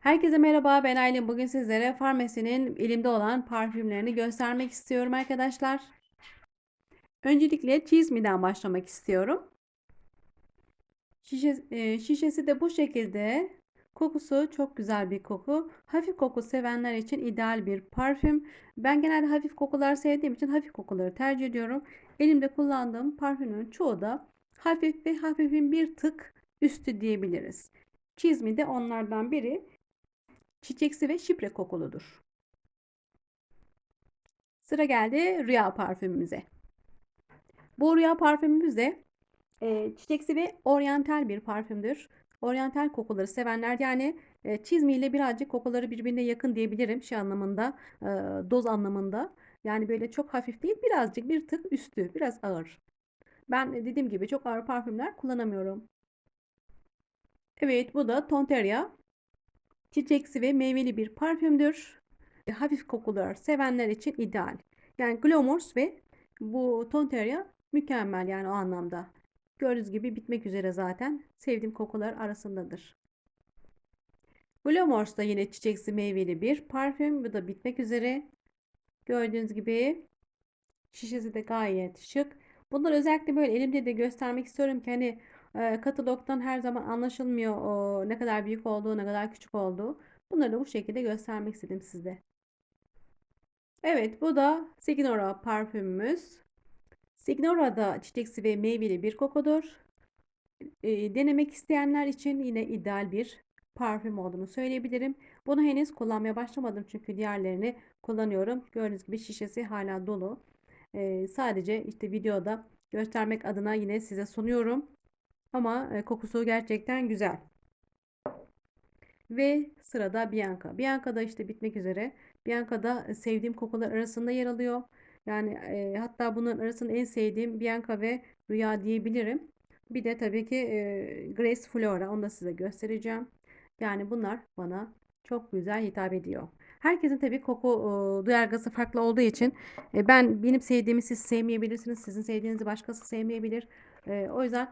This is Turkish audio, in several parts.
Herkese merhaba ben Aylin. Bugün sizlere Farmasi'nin elimde olan parfümlerini göstermek istiyorum arkadaşlar. Öncelikle Cheese Me'den başlamak istiyorum. Şişe, e, şişesi de bu şekilde. Kokusu çok güzel bir koku. Hafif koku sevenler için ideal bir parfüm. Ben genelde hafif kokular sevdiğim için hafif kokuları tercih ediyorum. Elimde kullandığım parfümün çoğu da hafif ve hafifin bir tık üstü diyebiliriz. Me de onlardan biri çiçeksi ve şipre kokuludur. Sıra geldi rüya parfümümüze. Bu rüya parfümümüz de e, çiçeksi ve oryantal bir parfümdür. Oryantal kokuları sevenler yani e, çizmi ile birazcık kokuları birbirine yakın diyebilirim şey anlamında, e, doz anlamında. Yani böyle çok hafif değil, birazcık bir tık üstü, biraz ağır. Ben dediğim gibi çok ağır parfümler kullanamıyorum. Evet, bu da Tonteria Çiçeksi ve meyveli bir parfümdür. Hafif kokular sevenler için ideal. Yani Glamors ve bu Tonteria mükemmel yani o anlamda. Gördüğünüz gibi bitmek üzere zaten. Sevdiğim kokular arasındadır. Glamors da yine çiçeksi meyveli bir parfüm. Bu da bitmek üzere. Gördüğünüz gibi şişesi de gayet şık. Bunları özellikle böyle elimde de göstermek istiyorum ki hani e, katalogdan her zaman anlaşılmıyor o ne kadar büyük olduğu, ne kadar küçük olduğu. Bunları da bu şekilde göstermek istedim size. Evet, bu da Signora parfümümüz. Signora da çiçeksi ve meyveli bir kokudur. E, denemek isteyenler için yine ideal bir parfüm olduğunu söyleyebilirim. Bunu henüz kullanmaya başlamadım çünkü diğerlerini kullanıyorum. Gördüğünüz gibi şişesi hala dolu. E, sadece işte videoda göstermek adına yine size sunuyorum. Ama e, kokusu gerçekten güzel. Ve sırada Bianca. Bianca da işte bitmek üzere. Bianca da e, sevdiğim kokular arasında yer alıyor. Yani e, hatta bunun arasında en sevdiğim Bianca ve Rüya diyebilirim. Bir de tabii ki e, Grace Flora. Onu da size göstereceğim. Yani bunlar bana çok güzel hitap ediyor. Herkesin tabii koku e, duyargısı farklı olduğu için e, ben benim sevdiğimi siz sevmeyebilirsiniz. Sizin sevdiğinizi başkası sevmeyebilir. E, o yüzden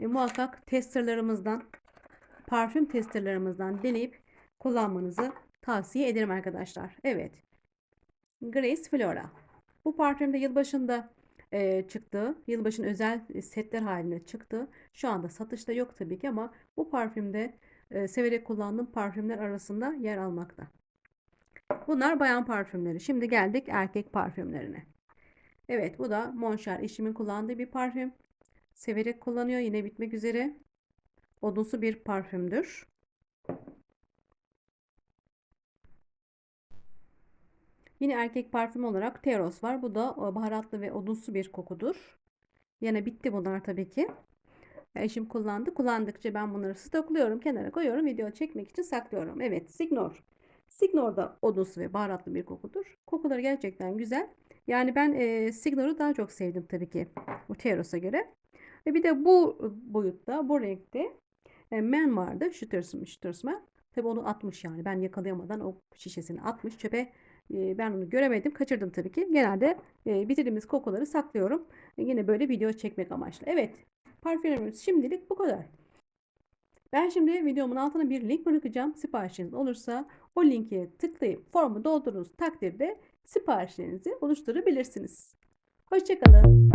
e, muhakkak testerlarımızdan, parfüm testerlarımızdan deneyip kullanmanızı tavsiye ederim arkadaşlar. Evet. Grace Flora. Bu parfüm de yılbaşında e, çıktı. Yılbaşın özel setler halinde çıktı. Şu anda satışta yok tabii ki ama bu parfümde e, severek kullandığım parfümler arasında yer almakta. Bunlar bayan parfümleri. Şimdi geldik erkek parfümlerine. Evet bu da Monchar eşimin kullandığı bir parfüm. Severek kullanıyor. Yine bitmek üzere. Odunsu bir parfümdür. Yine erkek parfüm olarak Teros var. Bu da e, baharatlı ve odunsu bir kokudur. Yine bitti bunlar tabii ki. Eşim kullandı. Kullandıkça ben bunları stokluyorum. Kenara koyuyorum. Video çekmek için saklıyorum. Evet Signor. Signor da odunsu ve baharatlı bir kokudur. Kokuları gerçekten güzel. Yani ben e, Signor'u daha çok sevdim tabii ki. Bu Teros'a göre. Ve bir de bu boyutta, bu renkte e, men vardı. Şütürsün, şütürsmen. Tabi onu atmış yani. Ben yakalayamadan o şişesini atmış çöpe. E, ben onu göremedim. Kaçırdım tabii ki. Genelde e, bitirdiğimiz kokuları saklıyorum. E, yine böyle video çekmek amaçlı. Evet. Parfümümüz şimdilik bu kadar. Ben şimdi videomun altına bir link bırakacağım. Siparişiniz olursa o linke tıklayıp formu doldurduğunuz takdirde siparişlerinizi oluşturabilirsiniz. Hoşçakalın.